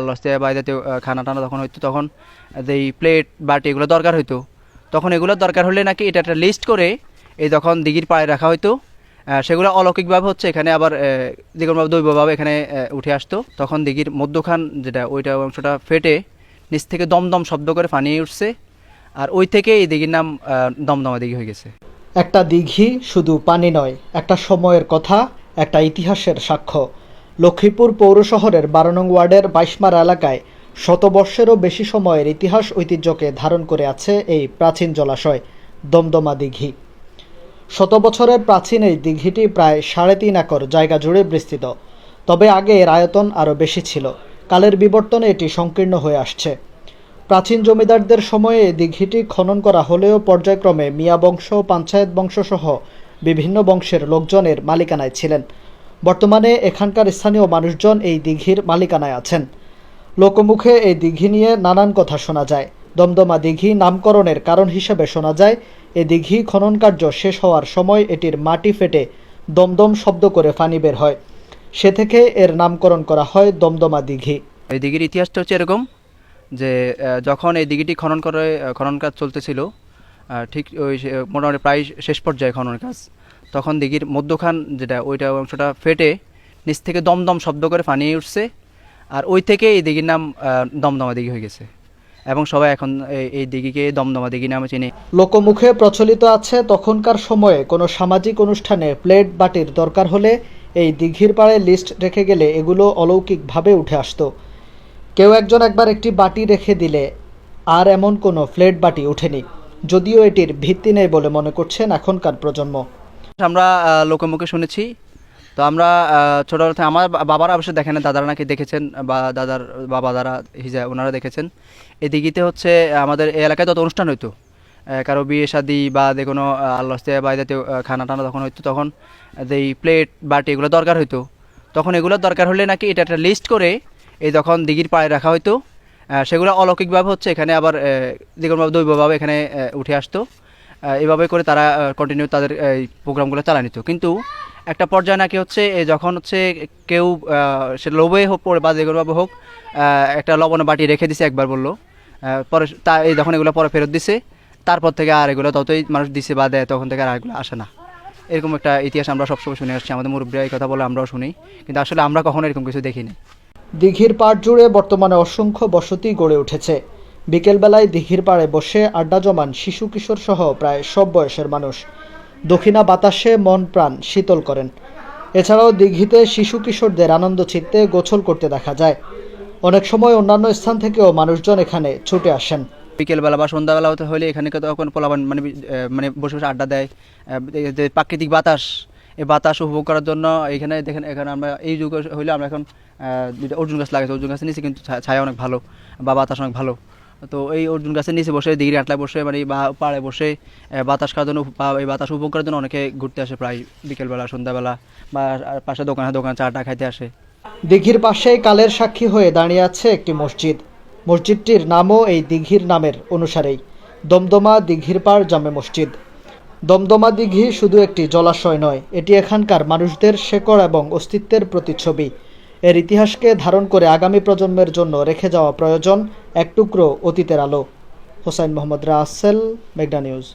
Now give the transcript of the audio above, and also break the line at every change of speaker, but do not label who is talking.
আল্লাহতে বাইদাতে খানা টানা তখন হইতো তখন এই প্লেট বাটি এগুলো দরকার হইতো। তখন এগুলো দরকার হলে নাকি এটা একটা লিস্ট করে এই তখন দিঘির পাড়ে রাখা হইতো সেগুলো অলৌকিকভাবে হচ্ছে এখানে আবার যেকোনোভাবে দৈবভাবে এখানে উঠে আসতো। তখন দিঘির মধ্যখান যেটা ওইটা অংশটা ফেটে নিচ থেকে দমদম শব্দ করে পানি উঠছে আর ওই থেকে এই দিঘির নাম দমদমা দিঘি হয়ে গেছে।
একটা দিঘি শুধু পানি নয়, একটা সময়ের কথা, একটা ইতিহাসের সাক্ষ্য। লক্ষ্মীপুর পৌর শহরের বারো নং ওয়ার্ডের বাইশমার এলাকায় শতবর্ষেরও বেশি সময়ের ইতিহাস ঐতিহ্যকে ধারণ করে আছে এই প্রাচীন জলাশয়, দমদমা দিঘি। শত বছরের প্রাচীন এই দিঘিটি প্রায় সাড়ে তিন একর জায়গা জুড়ে বিস্তৃত। তবে আগে এর আয়তন আরও বেশি ছিল। কালের বিবর্তনে এটি সংকীর্ণ হয়ে আসছে। প্রাচীন জমিদারদের সময়ে দিঘিটি খনন করা হলেও পর্যায়ক্রমে মিয়া বংশ, পঞ্চায়েত বংশসহ বিভিন্ন বংশের লোকজনের মালিকানায় ছিলেন। বর্তমানে এখানকার স্থানীয় মানুষজন এই দিঘির মালিকানায় আছেন। লোকমুখে এই দিঘি নিয়ে নানান কথা শোনা যায়। দমদমা দিঘি নামকরণের কারণ হিসেবে শোনা যায়, এ দিঘি খনন কার্য শেষ হওয়ার সময় এটির মাটি ফেটে দমদম শব্দ করে ফানি বের হয়। সে থেকে এর নামকরণ করা হয় দমদমা দিঘি।
এই দিঘির ইতিহাসটা হচ্ছে এরকম যে যখন এই দিঘিটি খনন করে খনন কাজ চলতেছিল ঠিক ওই মোটামুটি প্রায় শেষ পর্যায়ে খনন কাজ। তখন দিঘির মধ্যখান যেটা, ওইটা অংশটা ফেটে নিচ থেকে দমদম শব্দ করে পানি উঠছে আর ওই থেকে এই দিঘির নাম দমদমা দিঘি হয়ে গেছে। এবং সবাই এখন এই- দিঘিকে দমদমা দিঘি নামে চিনি।
লোকমুখে প্রচলিত আছে তখনকার সময়ে কোনো সামাজিক অনুষ্ঠানে প্লেট বাটির দরকার হলে এই দিঘির পাড়ে লিস্ট রেখে গেলে এগুলো অলৌকিকভাবে উঠে আসতো। কেউ একজন একবার একটি বাটি রেখে দিলে আর এমন কোনো প্লেট বাটি ওঠেনি। যদিও এটির ভিত্তি নেই বলে মনে করছেন এখনকার প্রজন্ম।
আমরা আহ, লোকের মুখে শুনেছি। তো আমরা ছোটবেলা থেকে আমার বা- বাবারা অবশ্যই দেখেন দাদারা নাকি দেখেছেন বা দাদার বাবা দাদা হিজা ওনারা দেখেছেন। এই দিঘিতে হচ্ছে আমাদের এই এলাকায় যত অনুষ্ঠান হইতো। কারও বিয়ে শাদি বা যে কোনো আল্লাহতে বাইদাতে খানা টানা তখন হইতো তখন এই প্লেট বাটি এগুলো দরকার হইতো। তখন এগুলো দরকার হলে নাকি এটা একটা লিস্ট করে এই যখন দিঘির পাড়ে রাখা হইতো সেগুলো অলৌকিকভাবে হচ্ছে এখানে আবার যে কোনোভাবে দৈবভাবে এখানে উঠে আসতো। এভাবে করে তারা কন্টিনিউ তাদের এই প্রোগ্রামগুলো চালিয়ে নিত। কিন্তু একটা পর্যায়ে নাকি হচ্ছে যখন হচ্ছে কেউ সে লোভে হোক, পড়ে বা যে কোনোভাবে হোক একটা লবণে বাটি রেখে দিছে, একবার বলল। পরে তা, এই যখন এগুলো পরে ফেরত দিছে, তারপর থেকে আর এগুলো ততই মানুষ দিছে বা দেয়, তখন থেকে আর এগুলো আসে না। এরকম একটা ইতিহাস আমরা সবসময় শুনে আসছি, আমাদের মুরব্বীরা এই কথা বলে আমরাও শুনি, কিন্তু আসলে আমরা কখনো এরকম কিছু দেখিনি।
দিঘির পাড় জুড়ে বর্তমানে অসংখ্য বসতি গড়ে উঠেছে। বিকেলবেলায় দিঘির পাড়ে বসে আড্ডা জমান শিশু কিশোর সহ প্রায় সব বয়সের মানুষ। দক্ষিণা বাতাসে মন প্রাণ শীতল করেন। এছাড়াও দিঘিতে শিশু কিশোরদের আনন্দ চিত্তে গোছল করতে দেখা যায়। অনেক সময় অন্যান্য স্থান থেকেও মানুষজন এখানে ছুটে আসেন।
বিকেলবেলা বা সন্ধ্যাবেলা হতে হলে এখানে তখন পোলাবান মানে মানে বসে বসে আড্ডা দেয়। প্রাকৃতিক বাতাস এই বাতাস উপভোগ করার জন্য এখানে দেখেন, এখানে আমরা এই যুগ হইলে আমরা এখন অর্জুন গাছ লাগাইছি। অর্জুন গাছের নিচে কিন্তু ছায়া অনেক ভালো বা বাতাস অনেক ভালো। তো এই অর্জুন গাছের নিচে বসে, দিঘির আটলায় বসে মানে বা পাড়ে বসে বাতাস খাওয়ার জন্য বা এই বাতাস উপভোগ করার জন্য অনেকে ঘুরতে আসে প্রায় বিকেলবেলা, সন্ধ্যাবেলা, বা পাশে দোকানে দোকানে চা টা খাইতে আসে।
দিঘির পাশেই কালের সাক্ষী হয়ে দাঁড়িয়ে আছে একটি মসজিদ। মসজিদটির নামও এই দিঘির নামের অনুসারেই। দমদমা দিঘির পাড় জামে মসজিদ। দমদমা দিঘি শুধু একটি জলাশয় নয়, এটি এখানকার মানুষদের শেকড় এবং অস্তিত্বের প্রতিচ্ছবি। এর ইতিহাসকে ধারণ করে আগামী প্রজন্মের জন্য রেখে যাওয়া প্রয়োজন এক টুকরো অতীতের আলো। হোসাইন মোহাম্মদ রাসেল মেঘনা নিউজ।